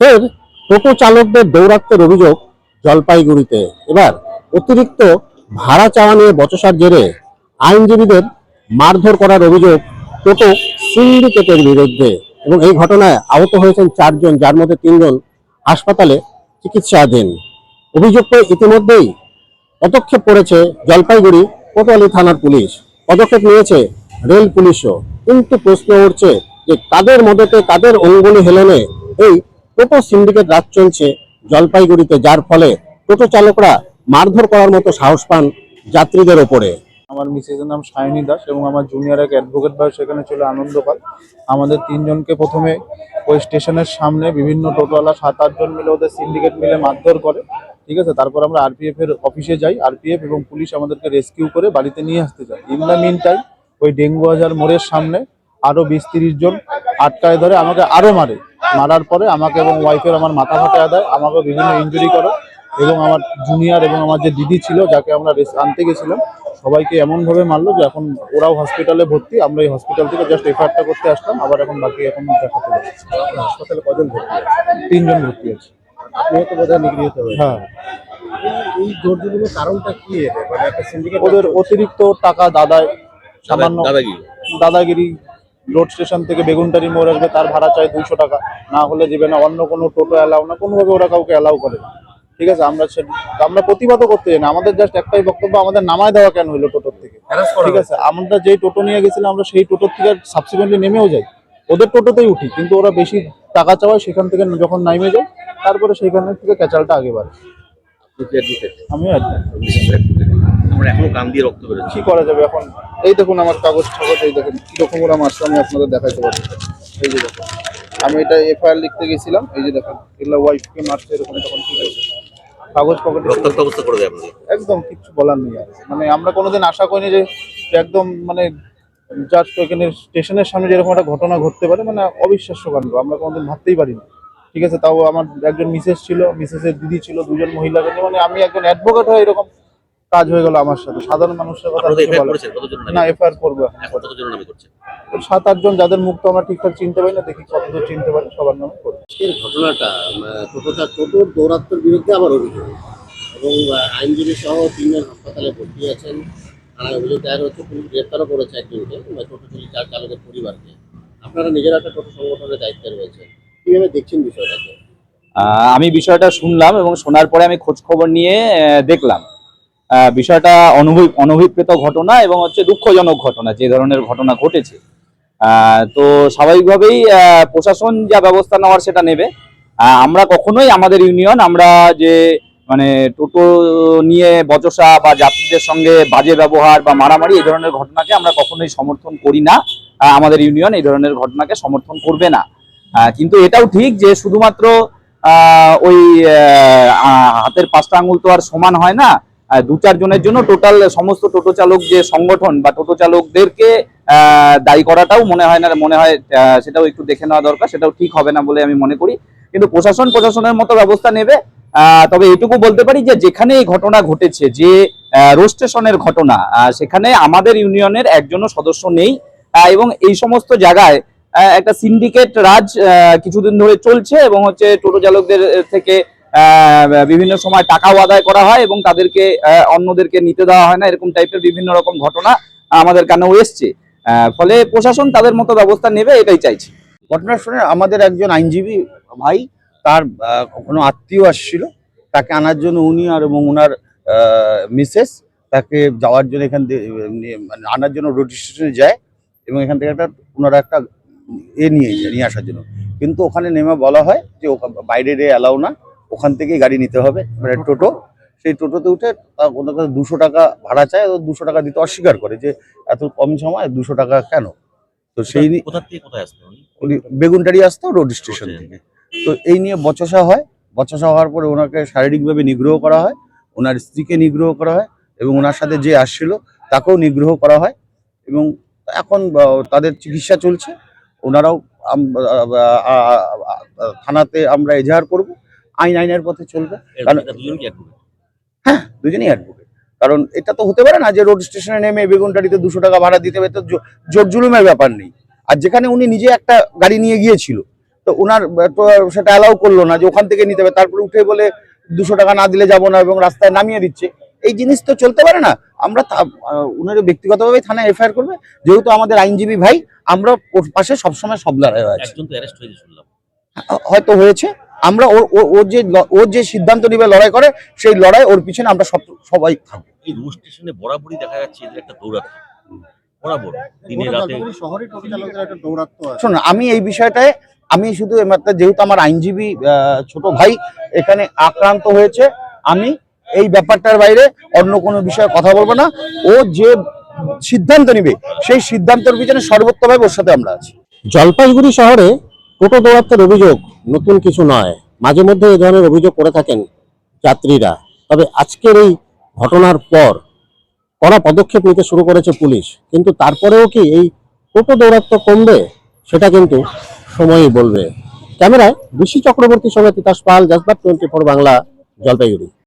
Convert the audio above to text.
ফের টোটো চালকদের দৌরাত্মের অভিযোগ জলপাইগুড়িতে। এবার অতিরিক্ত ভাড়া চাওয়া নিয়ে বচসার জেরে আইনজীবীদের মারধর করার অভিযোগ টোটো সিন্ডিকেটের বিরুদ্ধে এবং এই ঘটনায় আহত হয়েছেন চারজন, যার মধ্যে তিনজন হাসপাতালে চিকিৎসাধীন। অভিযোগ পেয়ে ইতিমধ্যেই পদক্ষেপ করেছে জলপাইগুড়ি কোতোয়ালি থানার পুলিশ। পদক্ষেপ নিয়েছে রেল পুলিশও। কিন্তু প্রশ্ন উঠছে যে কাদের মদতে কাদের অঙ্গুলি হেলনে এই টোটো সিন্ডিকেট রাজ চলছে জলপাইগুড়িতে, যার ফলে টোটো চালকরা মারধর করার মতো সাহস পান যাত্রীদের ওপরে। আমার মিসেসের নাম সায়নী দাস এবং আমার জুনিয়র এক অ্যাডভোকেট ভাই সেখানে ছিল আনন্দপাল। আমাদের তিনজনকে প্রথমে ওই স্টেশনের সামনে বিভিন্ন টোটোওয়ালা সাত আটজন মিলে ওদের সিন্ডিকেট মিলে মারধর করে, ঠিক আছে? তারপর আমরা আরপিএফ এর অফিসে যাই আরপিএফ এবং পুলিশ আমাদেরকে রেস্কিউ করে বাড়িতে নিয়ে আসতে যায়। ইন দ্য মিন টাইম ওই ডেঙ্গু বাজার মোড়ের সামনে আরও বিশ তিরিশ জন আটকায় ধরে আমাকে আরও মারে। মারার পরে আমাকে এবং ওয়াইফের আমার মাথা ফাটা দেয় আমাকে বিভিন্ন ইনজুরি করে এবং আমার জুনিয়র এবং আমার যে দিদি ছিল যাকে আমরা আনতে গেছিলাম সবাইকে এমনভাবে মারলো যে এখন ওরাও হসপিটালে ভর্তি আমরা এই হসপিটাল থেকে জাস্ট এফআইআরটা করতে আসলাম আবার এখন বাকি এখন দেখাতে হাসপাতালে কজন ভর্তি আছে? তিনজন ভর্তি আছে। আপনিও তো বোধহয় নিগৃহীত হ্যাঁ। এই জোরজুলুমের কারণটা কি মানে একটা সিন্ডিকেট ওদের অতিরিক্ত টাকা দাদায় সামান্য দাদাগিরি। দাদাগিরি রোড স্টেশন থেকে বেগুনটারি মোড় আসবে তার ভাড়া চাই দুশো টাকা। না হলে যাবে না অন্য কোনো টোটো অ্যালাউ না কোনোভাবে ওরা কাউকে অ্যালাউ করে না। ঠিক আছে আমরা সে- আমরা প্রতিবাদও করতে চাই না আমাদের জাস্ট একটাই বক্তব্য আমাদের নামায় দেওয়া কেন হলো টোটোর থেকে? ঠিক আছে আমরা যেই টোটো নিয়ে গেছিলাম আমরা সেই টোটোর থেকে সাবসিকুয়েন্টলি নেমেও যাই। ওদের টোটোতেই উঠি কিন্তু ওরা বেশি টাকা চাওয়ায় সেখান থেকে যখন নামে যায় তারপরে সেখান থেকে ক্যাচালটা আগে বাড়ে। আমিও একদম আমরা এখনও কান দিয়ে রক্ত বেরোচ্ছে। কি করা যাবে এখন? এই দেখুন আমার কাগজ কাগজ এই দেখুন কীরকম ওরা মারছে আমি আপনাদের দেখাইতে পারব। এই যে দেখুন আমি এটা এফআইআর লিখতে গেছিলাম এই যে দেখুন এগুলো ওয়াইফকে মারছে এরকম তখন কি হয়েছে? কাগজ পকেটে রক্তাক্ত অবস্থা করে দেয় আপনাদের? একদম কিছু বলার নেই মানে আমরা কোনোদিন আশা করিনি যে একদম মানে জাস্ট ওইখানে স্টেশনের সামনে যেরকম একটা ঘটনা ঘটতে পারে মানে অবিশ্বাস্য কাণ্ড আমরা কোনোদিন ভাবতেই পারিনি। ঠিক আছে তাও আমার একজন মিসেস ছিল মিসেসের দিদি ছিল দুজন মহিলাকে নিয়ে মানে আমি একজন অ্যাডভোকেট হয়ে এরকম কাজ হয়ে গেল আমার সাথে। সাধারণ মানুষের কথা না এফআইআর করব সাত আটজন যাদের মুখ তো আমরা ঠিকঠাক চিনতে পারি না দেখি কতদূর চিনতে পারি সবার নামে করব। আজকের ঘটনাটা টোটোটা টোটোর দৌরাত্মের বিরুদ্ধে আবার অভিযোগ। এবং আইনজীবী সহ তিনজন হাসপাতালে ভর্তি আছেন। থানায় অভিযোগ দায়ের হচ্ছে পুলিশ গ্রেপ্তারও করেছে একজনকে টোটো চালক চার চালকের পরিবারকে। আপনারা নিজেরা একটা টোটো সংগঠনের দায়িত্বে রয়েছে। কীভাবে দেখছেন বিষয়টাকে? আহ, আমি বিষয়টা শুনলাম এবং শোনার পরে আমি খোঁজ খবর নিয়ে দেখলাম। বিষয়টা অনভি অনভিপ্রেত ঘটনা এবং হচ্ছে দুঃখজনক ঘটনা, যে ধরনের ঘটনা ঘটেছে। তো স্বাভাবিকভাবেই প্রশাসন যা ব্যবস্থা নেওয়ার সেটা নেবে। আমরা কখনোই আমাদের ইউনিয়ন, আমরা যে মানে টোটো নিয়ে বচসা বা যাত্রীদের সঙ্গে বাজে ব্যবহার বা মারামারি এই ধরনের ঘটনাকে আমরা কখনোই সমর্থন করি না। আমাদের ইউনিয়ন এই ধরনের ঘটনাকে সমর্থন করবে না। কিন্তু এটাও ঠিক যে শুধুমাত্র ওই হাতের পাঁচটা আঙুল তো আর সমান হয় না দু চার জনের জন্য টোটাল সমস্ত টোটো চালক যে সংগঠন বা টোটো চালকদেরকে দায়ী করাটাও মনে হয় না, মনে হয় সেটাও একটু দেখে নেওয়া দরকার, সেটাও ঠিক হবে না বলে আমি মনে করি। কিন্তু প্রশাসন প্রশাসনের মতো ব্যবস্থা নেবে। তবে এটুকু বলতে পারি যে যেখানে এই ঘটনা ঘটেছে, যে রোড স্টেশনের ঘটনা সেখানে আমাদের ইউনিয়নের একজনও সদস্য নেই। এবং এই সমস্ত জায়গায় একটা সিন্ডিকেট রাজ কিছুদিন ধরে চলছে এবং হচ্ছে টোটো চালকদের থেকে বিভিন্ন সময় টাকাও আদায় করা হয় এবং তাদেরকে অন্যদেরকে নিতে দেওয়া হয় না, এরকম টাইপের বিভিন্ন রকম ঘটনা আমাদের কানেও এসছে। ফলে প্রশাসন তাদের মতো ব্যবস্থা নেবে, এটাই চাইছি। ঘটনা শুনে আমাদের একজন আইনজীবী ভাই, তার কোনো আত্মীয় আসছিল। তাকে আনার জন্য উনি আর এবং ওনার মিসেস তাকে যাওয়ার জন্য এখান মানে আনার জন্য রোড স্টেশনে যায় এবং এখান থেকে একটা, ওনারা একটা এ নিয়ে যায় নিয়ে আসার জন্য। কিন্তু ওখানে নেমে বলা হয় যে বাইরে অ্যালাউ না। ওখান থেকেই গাড়ি নিতে হবে। মানে টোটো। সেই টোটোতে উঠে ওনার কাছে দুশো টাকা ভাড়া চায় ও দুশো টাকা দিতে অস্বীকার করে যে এত কম সময় দুশো টাকা কেন? তো সেই নিয়ে কোথা থেকে কোথায় আসতে? উনি বেগুনটারি আসতো রোড স্টেশন থেকে। তো এই নিয়ে বচসা হয়। বচসা হওয়ার পরে ওনাকে শারীরিকভাবে নিগ্রহ করা হয়। ওনার স্ত্রীকে নিগ্রহ করা হয় এবং ওনার সাথে যে আসছিল তাকেও নিগ্রহ করা হয় এবং এখন তাদের চিকিৎসা চলছে। ওনারাও থানাতে আমরা এজাহার করব। আইন আইনের পথে চলবে। কারণ- একদম দুজনেই অ্যাডভোকেট কারণ এটা তো হতে পারে না যে রোড স্টেশনে নেমে বেগুনটারিতে দুশো টাকা ভাড়া দিতে হবে তো জোর জুলুমের ব্যাপার নেই। আর যেখানে উনি নিজে একটা গাড়ি নিয়ে গিয়েছিল তো ওনার সেটা অ্যালাউ করল না যে ওখান থেকে নিতে হবে। তারপরে উঠে বলে দুশো টাকা না দিলে যাব না এবং রাস্তায় নামিয়ে দিচ্ছে। এই জিনিস তো চলতে পারে না। আমরা উনার ব্যক্তিগতভাবে থানায় এফআইআর করবে। যেহেতু আমাদের আইনজীবী ভাই আমরা পাশে সবসময় সব লড়াই হয়েছে। হয়তো হয়েছে। আমরা ওর ও- ওর যে ওর যে সিদ্ধান্ত নিবে লড়াই করে সেই লড়াই ওর পিছনে আমরা সব সবাই থাকব। এই রুট স্টেশনে বরাবরই দেখা যাচ্ছে এদের একটা দৌরাত্ম বরাবর দিনে রাতে। শহরে টোটো চালকদের একটা দৌরাত্ম আছে। শোনো আমি এই বিষয়টায় আমি শুধু এমাত্র যেহেতু আমার আইনজীবী আহ, ছোট ভাই এখানে আক্রান্ত হয়েছে আমি এই ব্যাপারটার বাইরে অন্য কোনো বিষয়ে কথা বলব না। ও যে সিদ্ধান্ত নিবে সেই সিদ্ধান্তের পিছনে সর্বোত্তভাবে ওর সাথে আমরা আছি। জলপাইগুড়ি শহরে টোটো দৌরাত্মের অভিযোগ নতুন কিছু নয়। মাঝে মধ্যে এই ধরনের অভিযোগ করে থাকেন যাত্রীরা। তবে আজকের এই ঘটনার পর কড়া পদক্ষেপ নিতে শুরু করেছে পুলিশ। কিন্তু তারপরেও কি এই টোটো দৌরাত্ম কমবে? সেটা কিন্তু সময়ই বলবে। ক্যামেরায় ঋষি চক্রবর্তী সঙ্গে তিতাস পাল জাজবাত টোয়েন্টি ফোর বাংলা, জলপাইগুড়ি।